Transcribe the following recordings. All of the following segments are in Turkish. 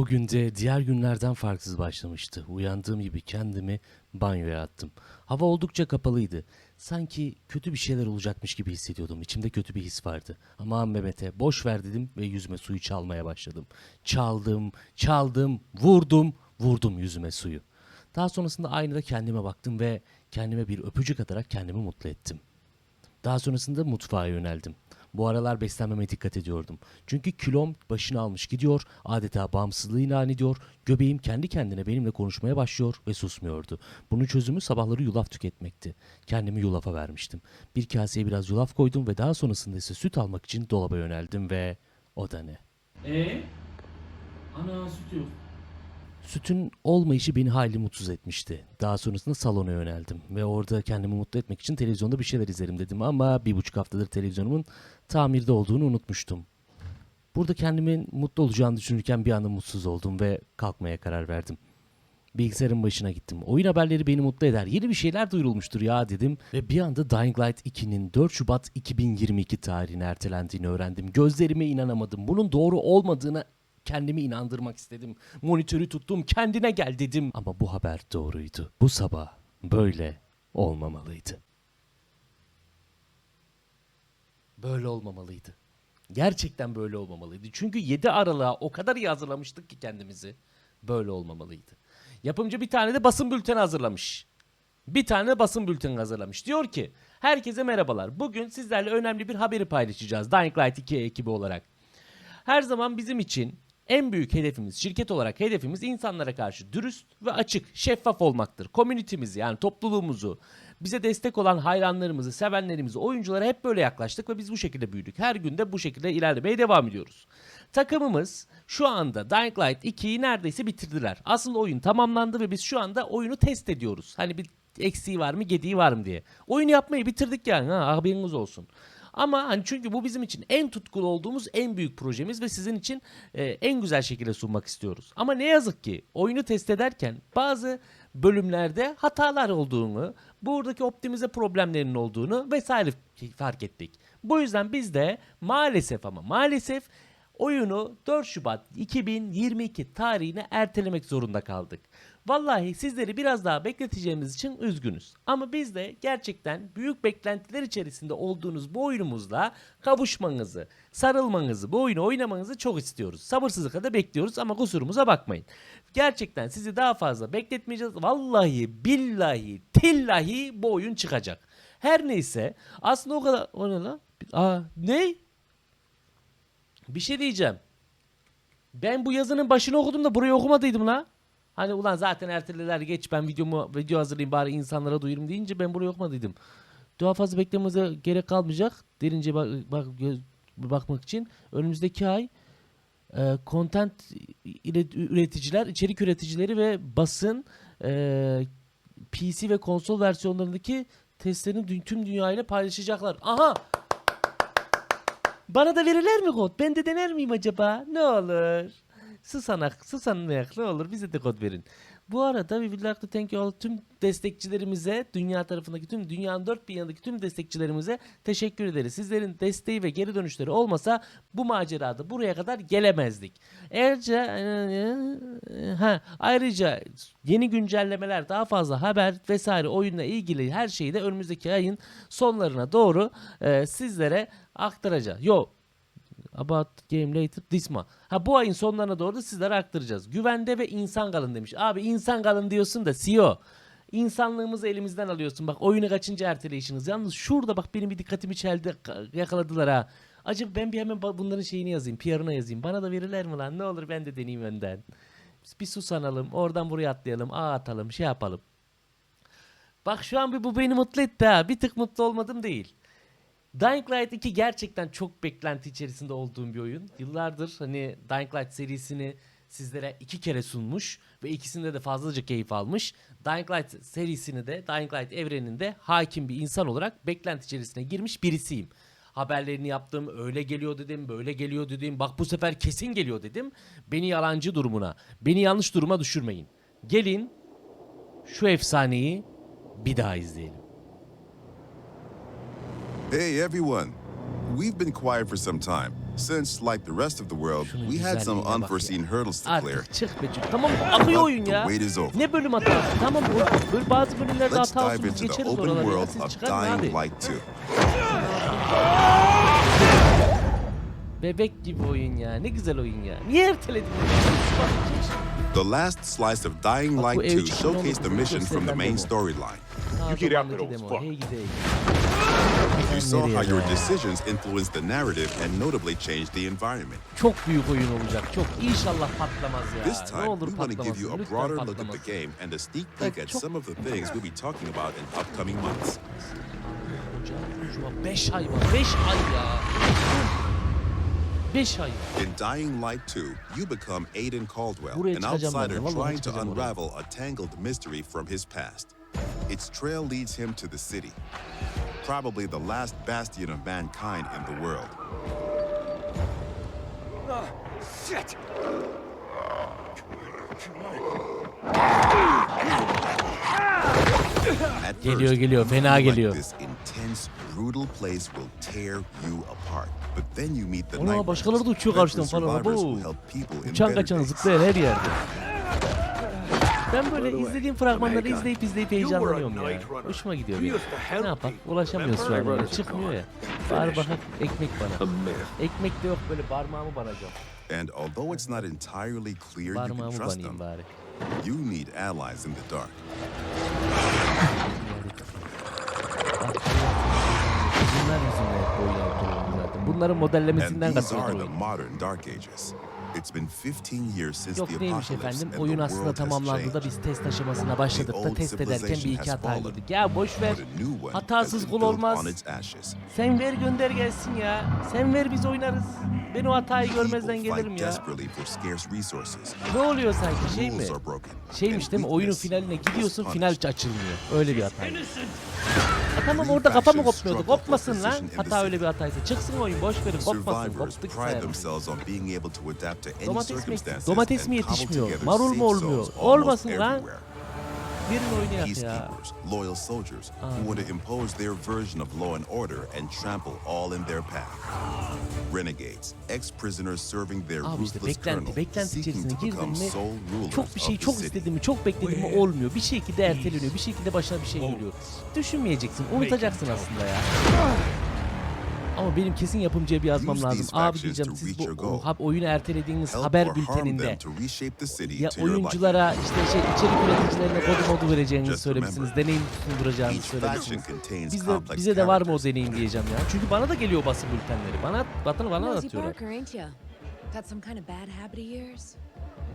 Bugün de diğer günlerden farksız başlamıştı. Uyandığım gibi kendimi banyoya attım. Hava oldukça kapalıydı. Sanki kötü bir şeyler olacakmış gibi hissediyordum. İçimde kötü bir his vardı. Aman Mehmet'e boş ver dedim ve yüzüme suyu çalmaya başladım. Çaldım, çaldım, vurdum, vurdum yüzüme suyu. Daha sonrasında aynada kendime baktım ve kendime bir öpücük atarak kendimi mutlu ettim. Daha sonrasında mutfağa yöneldim. Bu aralar beslenmeme dikkat ediyordum. Çünkü kilom başını almış gidiyor, adeta bağımsızlığı ilan ediyor, göbeğim kendi kendine benimle konuşmaya başlıyor ve susmuyordu. Bunun çözümü sabahları yulaf tüketmekti. Kendimi yulafa vermiştim. Bir kaseye biraz yulaf koydum ve daha sonrasında ise süt almak için dolaba yöneldim ve o da ne? Ee? Ana süt yok. Sütün olmayışı beni hayli mutsuz etmişti. Daha sonrasında salona yöneldim ve orada kendimi mutlu etmek için televizyonda bir şeyler izlerim dedim ama bir buçuk haftadır televizyonumun tamirde olduğunu unutmuştum. Burada kendimin mutlu olacağını düşünürken bir anda mutsuz oldum ve kalkmaya karar verdim. Bilgisayarın başına gittim. Oyun haberleri beni mutlu eder. Yeni bir şeyler duyurulmuştur ya dedim. Ve bir anda Dying Light 2'nin 4 Şubat 2022 tarihine ertelendiğini öğrendim. Gözlerime inanamadım. Bunun doğru olmadığına kendimi inandırmak istedim. Monitörü tuttum kendine gel dedim. Ama bu haber doğruydu. Bu sabah böyle olmamalıydı. Böyle olmamalıydı. Gerçekten böyle olmamalıydı. Çünkü 7 Aralık'a o kadar iyi hazırlamıştık ki kendimizi. Böyle olmamalıydı. Yapımcı bir tane de basın bülteni hazırlamış. Bir tane de basın bülteni hazırlamış. Diyor ki herkese merhabalar. Bugün sizlerle önemli bir haberi paylaşacağız. Dying Light 2 ekibi olarak. Her zaman bizim için en büyük hedefimiz, şirket olarak hedefimiz insanlara karşı dürüst ve açık, şeffaf olmaktır. Komünitemizi yani topluluğumuzu, bize destek olan hayranlarımızı, sevenlerimizi, oyunculara hep böyle yaklaştık ve biz bu şekilde büyüdük. Her gün de bu şekilde ilerlemeye devam ediyoruz. Takımımız şu anda Dying Light 2'yi neredeyse bitirdiler. Aslında oyun tamamlandı ve biz şu anda oyunu test ediyoruz. Hani bir eksiği var mı, gediği var mı diye. Oyunu yapmayı bitirdik yani ha, haberiniz olsun. Ama hani çünkü bu bizim için en tutkulu olduğumuz en büyük projemiz ve sizin için e, en güzel şekilde sunmak istiyoruz. Ama ne yazık ki oyunu test ederken bazı bölümlerde hatalar olduğunu, buradaki optimize problemlerinin olduğunu vesaire fark ettik. Bu yüzden biz de maalesef ama maalesef oyunu 4 Şubat 2022 tarihine ertelemek zorunda kaldık. Vallahi sizleri biraz daha bekleteceğimiz için üzgünüz. Ama biz de gerçekten büyük beklentiler içerisinde olduğunuz bu oyunumuzla kavuşmanızı, sarılmanızı, bu oyunu oynamanızı çok istiyoruz. Sabırsızlıkla da bekliyoruz ama kusurumuza bakmayın. Gerçekten sizi daha fazla bekletmeyeceğiz. Vallahi, billahi, tillahi bu oyun çıkacak. Her neyse aslında o kadar... O ne lan? Aa, ne? Bir şey diyeceğim. Ben bu yazının başını okudum da burayı okumadıydım la. Hani ulan zaten erteleler geç ben videomu video hazırlayayım bari insanlara duyurayım deyince ben burayı okumadıydım. Daha fazla beklememize gerek kalmayacak. Derince bak, bak göz- bakmak için önümüzdeki ay e, content ile- üreticiler, içerik üreticileri ve basın e, PC ve konsol versiyonlarındaki testlerini tüm dünyayla paylaşacaklar. Aha! Bana da verirler mi kod? Ben de dener miyim acaba? Ne olur. Susanak, susanayak ne olur bize de kod verin. Bu arada we would like to thank you all tüm destekçilerimize, dünya tarafındaki tüm dünyanın dört bir yanındaki tüm destekçilerimize teşekkür ederiz. Sizlerin desteği ve geri dönüşleri olmasa bu macerada buraya kadar gelemezdik. Ayrıca ha, ayrıca yeni güncellemeler, daha fazla haber vesaire oyunla ilgili her şeyi de önümüzdeki ayın sonlarına doğru e, sizlere aktaracağız. Yo About game later this month. Ha bu ayın sonlarına doğru da sizlere aktaracağız. Güvende ve insan kalın demiş. Abi insan kalın diyorsun da CEO. İnsanlığımızı elimizden alıyorsun. Bak oyunu kaçıncı erteleyişiniz. Yalnız şurada bak benim bir dikkatimi çeldi. ka- Yakaladılar ha. Acaba ben bir hemen bunların şeyini yazayım. PR'ına yazayım. Bana da verirler mi lan? Ne olur ben de deneyeyim önden. Bir susanalım. Oradan buraya atlayalım. Ağ atalım. Şey yapalım. Bak şu an bir bu beni mutlu etti ha. Bir tık mutlu olmadım değil. Dying Light 2 gerçekten çok beklenti içerisinde olduğum bir oyun. Yıllardır hani Dying Light serisini sizlere iki kere sunmuş ve ikisinde de fazlaca keyif almış. Dying Light serisini de Dying Light evreninde hakim bir insan olarak beklenti içerisine girmiş birisiyim. Haberlerini yaptım, öyle geliyor dedim, böyle geliyor dedim. Bak bu sefer kesin geliyor dedim. Beni yalancı durumuna, beni yanlış duruma düşürmeyin. Gelin şu efsaneyi bir daha izleyelim. Hey everyone. We've been quiet for some time, Since, like the rest of the world, Şunun we had some güzelliğine bak unforeseen hurdles to clear, Artık çık be çocuk. Tamam akıyor oyun the ya. wait is over. Ne bölüm hatası? Tamam bu- böyle bazı bölümlerde Let's hata olsun dive biz into the geçeriz open oraları. ya. world Siz of çıkarın Dying abi. Light 2. Bebek gibi oyun ya. Ne güzel oyun ya. Niye erteledin? The last slice of Dying Bak bu Light 2 E3 showcased the mission from the main demo. storyline. You get after those fuck. Hey gideyim. You saw how your decisions influenced the narrative and notably changed the environment. Çok büyük oyun olacak. Çok. İnşallah patlamaz ya. This ne time, olur we want to give you a broader look at the game and a sneak peek at some of the things we'll be talking about in upcoming months. Ocağın 5 ay var. 5 ay ya. 5 ay. In Dying Light 2, you become Aiden Caldwell, an çıkacağım ben de, outsider trying to unravel a tangled mystery from his past. Its trail leads him to the city, probably the last bastion of mankind in the world. Shit! At Geliyor, first, geliyor, fena geliyor. This intense, brutal place will tear you apart. But then you meet the Ana, nightmares, başkaları da uçuyor karşıdan falan, in Uçan kaçan zıplayan her yerde. Ben böyle izlediğim fragmanları izleyip izleyip heyecanlanıyorum ya. Hoşuma gidiyor benim. Ne yapalım? Ulaşamıyoruz şu an. oraya. Çıkmıyor ya. Bari bakak ekmek bana. Ekmek de yok böyle parmağımı banacağım. And although it's not entirely clear you can trust them, bari. you need allies in the dark. Bak, Bunlar yüzünden hep bu oyunu yapıyorum zaten. Bunların modellemesinden And these are katılıyorum the oyunu. modern Dark Ages. It's been 15 years since the Yok neymiş apocalypse efendim? and Oyun the aslında world has tamamlandı da changed. biz test aşamasına başladık da old test ederken bir civilization iki has hata fallen, girdik. Ya boş ver. Hatasız built olmaz. on its ashes. Sen ver gönder gelsin ya. Sen ver biz oynarız. Ben o hatayı görmezden gelirim fight ya. desperately for scarce resources. Ne oluyor sanki şey mi? Rules are broken. Şeymiş değil mi? Oyunun finaline gidiyorsun final açılmıyor. Öyle bir hata. Ha tamam orada kafa mı kopmuyordu? Kopmasın lan. Hata öyle bir hataysa. Çıksın oyun boş verin kopmasın. Koptuk sayalım. Domates mi, domates mi yetişmiyor? Marul mu olmuyor? Olmasın lan. Peacekeepers, loyal soldiers who want to impose their version of law and order and trample all in their path. Renegades, ex-prisoners serving their Abi işte ruthless beklenti, colonel, beklenti seeking içerisine to become girdin mi sole rulers çok bir şey of the çok city. istedim mi çok bekledim mi olmuyor. Bir şekilde erteleniyor. Bir şekilde başına bir şey geliyor. Düşünmeyeceksin. Unutacaksın aslında ya. Ama benim kesin yapımcıya bir yazmam lazım. Abi diyeceğim siz bu oyunu ertelediğiniz haber bülteninde ya oyunculara işte şey içerik üreticilerine kodu modu vereceğinizi söylemişsiniz. Deneyim sunduracağınızı söylemişsiniz. complex bize de var mı o deneyim diyeceğim ya. Çünkü bana da geliyor basın bültenleri. Bana bana Nosy atıyorlar.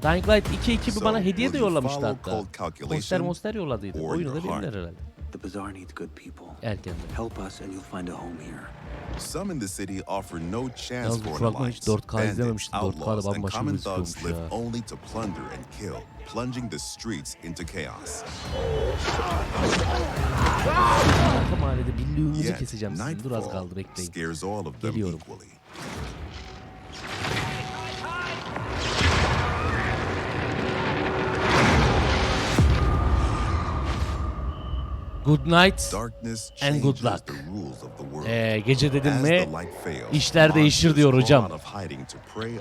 Dying Light 2 ekibi bana hediye de yollamıştı hatta. Poster monster yolladıydı. Oyunu da verirler herhalde. The bazaar needs good people. Erkenden. Help us and you'll find a home here. Some in the city offer no chance Yalnız bu for an fragman hiç alliance. 4K Bandits, izlememiştim. 4K'da outlaws, and bambaşka common gözüküyormuş thugs live ya. only to plunder and kill, plunging the streets into chaos. Arka mahallede Yet, keseceğim sizin. Dur az nightfall kaldı bekleyin. scares all of them Geliyorum. equally. Good night. And good luck. Ee, gece dedim mi işler değişir diyor hocam.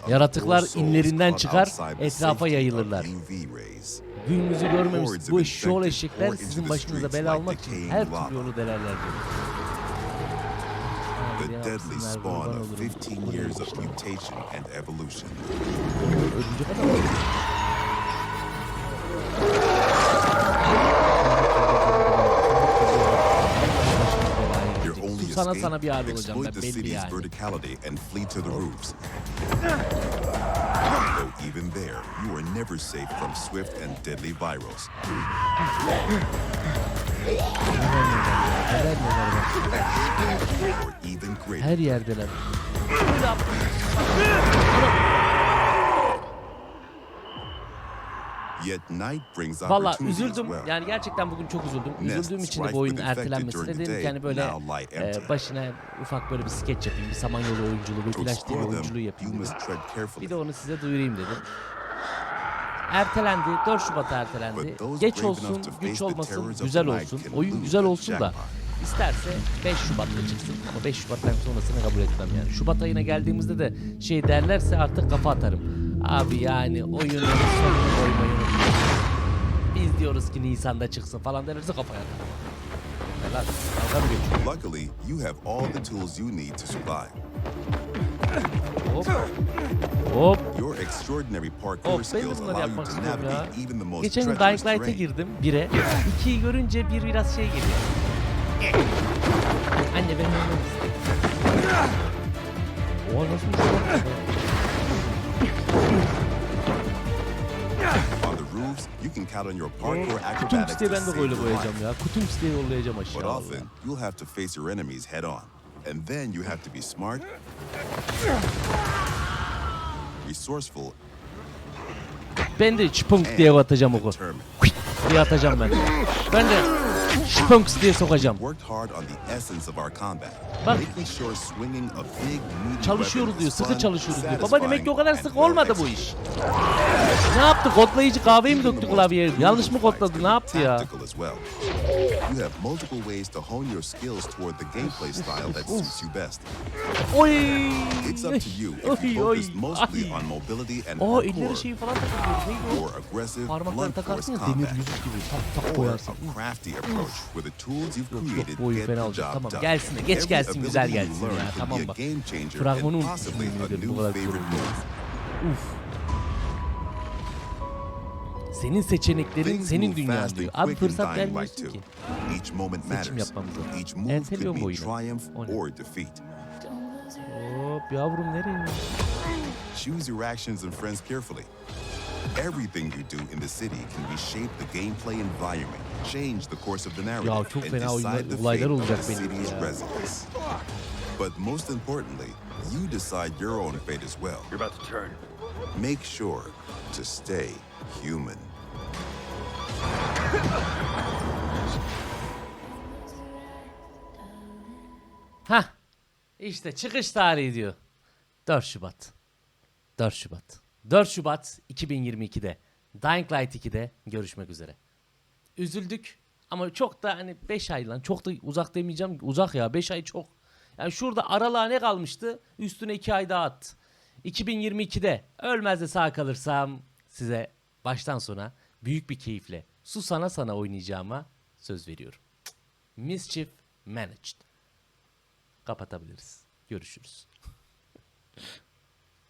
Yaratıklar inlerinden çıkar, etrafa yayılırlar. Gününüzü görmemiş bu infected eşekler sizin başınıza bela almak için her türlü yolu delerler diyor. The deadly spawn of olurum. 15 years of mutation and evolution. Sana sana bir hal olacağım exploit ben the belli city's yani. verticality and flee to the roofs. Though even there, you are never safe from swift and deadly virals. Neler neler var. Or even greater. Her yerdeler. Valla üzüldüm. Yani gerçekten bugün çok üzüldüm. Üzüldüğüm için de bu oyunun ertelenmesine dedim ki hani böyle e, başına ufak böyle bir skeç yapayım. Bir samanyolu oyunculuğu, bir flash TV oyunculuğu yapayım dedim. Bir de onu size duyurayım dedim. Ertelendi. 4 Şubat'a ertelendi. Geç olsun, güç olmasın, güzel olsun. Oyun güzel olsun da. İsterse 5 Şubat'ta çıksın ama 5 Şubat'tan sonrasını kabul etmem yani. Şubat ayına geldiğimizde de şey derlerse artık kafa atarım. Abi yani oyunun sonunu koymayı. Biz diyoruz ki Nisan'da çıksın falan derlerse kafaya. Dalga mı geçiyor? Luckily, you have all the tools you need to survive. Hop. Hop. Your extraordinary parkour Hop ben de skills bunları allow you yapmak to istiyorum ya. navigate even the most Geçen gün treacherous Dying Light'e terrain. girdim 1'e. 2'yi görünce bir biraz şey geliyor. Anne ben oynamak istiyorum. Oha nasıl bir şey Kutum to ben de böyle your boyayacağım ya. Kutum siteyi yollayacağım But aşağı. often, you'll have to face your enemies head on. And then you have to be smart, resourceful, Ben de çıpunk diye atacağım oku. diye atacağım ben. Ben de şpunks diye sokacağım. Bak. Çalışıyoruz diyor, sıkı çalışıyoruz diyor. Baba demek ki o kadar sık olmadı bu iş. Ne yaptı? Kodlayıcı kahveyi mi döktü klavyeye? Yanlış mı kodladı? Ne yaptı ya? Tactical as well. You have multiple ways to hone your skills toward the gameplay style that suits you best. Oy! Oy, oy, Aa elleri şeyi falan takılıyor. Neydi o? Parmakları takarsın ya demir yüzük gibi. Tak tak koyarsın. Yok, created bu oyun fena olacak. Tamam, gelsin de, geç gelsin, güzel gelsin ya, tamam bak. Fragmanı unutmuşum bu kadar move. Uf. Senin seçeneklerin senin dünyan diyor. Abi fırsat vermiyorsun 2. ki. Seçim yapmamız lazım. Erteliyorum bu oyunu. Hop yavrum nereye? Choose your actions and friends carefully. Everything you do in the city can reshape the gameplay environment, change the course of the narrative, Ya çok and fena decide the olaylar fate of olacak the benim city's ya. residents. But most importantly, you decide your own fate as well. You're about to turn. Make sure to stay human. Hah. İşte çıkış tarihi diyor. 4 Şubat. 4 Şubat. 4 Şubat 2022'de Dying Light 2'de görüşmek üzere. Üzüldük ama çok da hani 5 ay lan çok da uzak demeyeceğim. Uzak ya 5 ay çok. Yani şurada aralığa ne kalmıştı? Üstüne 2 ay daha at. 2022'de ölmez de sağ kalırsam size baştan sona büyük bir keyifle su sana sana oynayacağıma söz veriyorum. Mischief Managed kapatabiliriz. Görüşürüz.